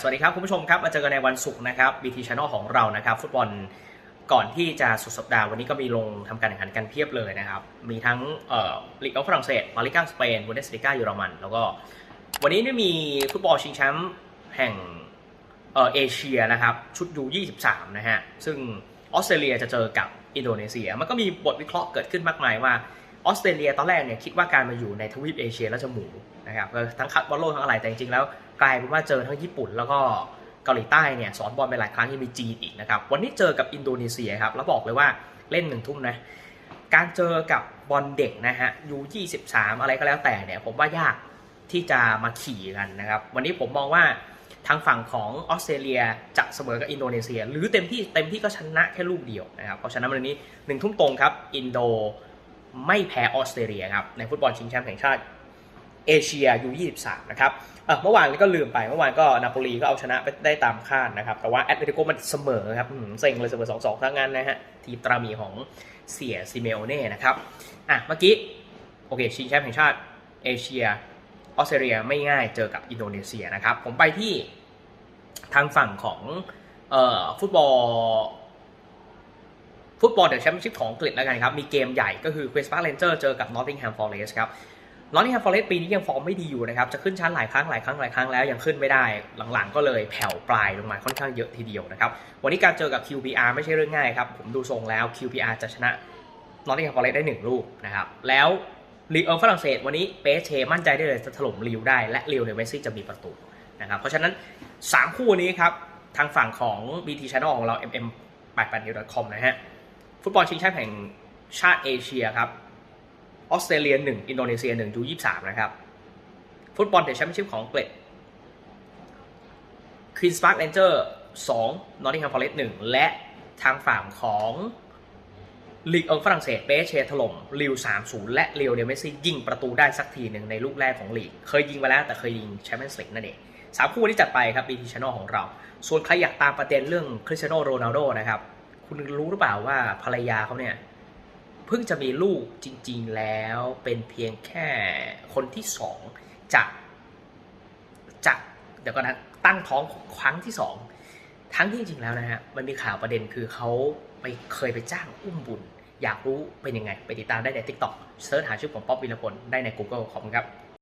สวัสดีครับคุณผู้ชมครับมาเจอกันในวันศุกร์นะครับ BT Channel ของเรานะครับ ฟุตบอลก่อนที่จะสุดสัปดาห์วันนี้ก็มีลงทำการแข่งขันกันเพียบเลยนะครับ มีทั้งเอ่อลีกออฟฝรั่งเศสลาลิก้าสเปนบูเดสลิก้าเยอรมัน แล้วก็วันนี้เนี่มีฟุตบอลชิงแชมป์แห่งเอ่อเอเชียนะครับชุดยู23นะฮะซึ่งออสเตรเลียจะเจอกับอินโดนีเซีย มันก็มีบทวิเคราะห์เกิดขึ้นมากมายว่า ออสเตรเลียตอนแรกเนี่ยคิดว่าการมาอยู่ในทวีปเอเชียแล้วจะหมูนะครับก็ทั้งคัดบอลโลกทั้งอะไรแต่จริงๆแล้วกลายเป็นว่าเจอทั้งญี่ปุ่นแล้วก็เกาหลีใต้เนี่ยสอนบอลไปหลายครั้งยังมีจีนอีกนะครับวันนี้เจอกับอินโดนีเซียครับแล้วบอกเลยว่าเล่นหนึ่งทุ่มนะการเจอกับบอลเด็กนะฮะยู23 อะไรก็แล้วแต่เนี่ยผมว่ายากที่จะมาขี่กันนะครับวันนี้ผมมองว่าทางฝั่งของออสเตรเลียจะเสมอกับอินโดนีเซีย หรือเต็มที่เต็มที่ก็ชนะแค่ลูกเดียวนะครับเพราะฉะนั้นวันนี้หนึ่งทุ่มตรงครับอินโด ไม่แพ้ออสเตรเลียครับในฟุตบอลชิงแชมป์แห่งชาติเอเชียยู23นะครับเมื่อวานนี้ก็ลืมไปเมื่อวานก็นาโปลีก็เอาชนะไปได้ตามคาดนะครับ แต่ว่าแอตเลติโกมันเสมอครับเซ็งเลยเสมอ2 2ทั้งนั้นนะฮะทีมตรามีของเสียซิเมโอเน่นะครับอะเมื่อกี้โอเคชิงแชมป์แห่งชาติเอเชียออสเตรเลียไม่ง่ายเจอกับอินโดนีเซียนะครับ ผมไปที่ทางฝั่งของออฟุตบอล ฟุตบอลเดอะแชมเปี้ยนชิพของอังกฤษแล้วกันครับ มีเกมใหญ่ก็คือ Queen's Park Rangers เจอกับ Nottingham Forest ครับ Nottingham Forest ปีนี้ยังฟอร์มไม่ดีอยู่นะครับ จะขึ้นชั้นหลายครั้งหลายครั้งหลายครั้งแล้วยังขึ้นไม่ได้หลังๆ ก็เลยแผ่วปลายลงมาค่อนข้างเยอะทีเดียวนะครับวันนี้การเจอกับ QPR ไม่ใช่เรื่องง่ายครับผมดูทรงแล้ว QPR จะชนะ Nottingham Forest ได้1ลูกนะครับแล้วลีเออฝรั่งเศสวันนี้เปเชมั่นใจได้เลยจะถล่มลิวได้และลิวในเมสซี่จะมีประตูนะครับเพราะฉะนั้น 3 คู่นี้ครับทางฝั่งของ BT Channel ของเรา mm 8 8 com นะฮะ ฟุตบอลชิงแชมป์แห่งชาติเอเชียครับออสเตรเลีย1อินโดนีเซีย1ยู23นะครับ ฟุตบอลเดอะแชมเปี้ยนชิพของอังกฤษควีนส์พาร์คเรนเจอร์2นอตติงแฮมฟอเรสต์1และทางฝั่งของลีกเอิงฝรั่งเศสเปเชถล่มลิว 3-0 และเลียวเดลเมซี่ยิงประตูได้สักทีหนึ่งในลูกแรกของลีก เคยยิงไปแล้วแต่เคยยิงแชมเปี้ยนส์ลีกนั่นเองสามคู่ที่จัดไปครับ BT Channel ของเรา ส่วนใครอยากตามประเด็นเรื่องคริสเตียโนโรนัลโดนะครับ คุณรู้หรือเปล่าว่าภรรยาเขาเนี่ยเพิ่งจะมีลูกจริง ๆ แล้วเป็นเพียงแค่คนที่สองจากจากเดี๋ยวก่อนนะตั้งท้องครั้งที่สองทั้งที่จริงๆแล้วนะฮะมันมีข่าวประเด็นคือเขาไปเคยไปจ้างอุ้มบุญ อยากรู้เป็นยังไง ไปติดตามได้ใน TikTok เสิร์ชหาชื่อผมป๊อปวิรพลได้ใน Google ขอบคุณครับ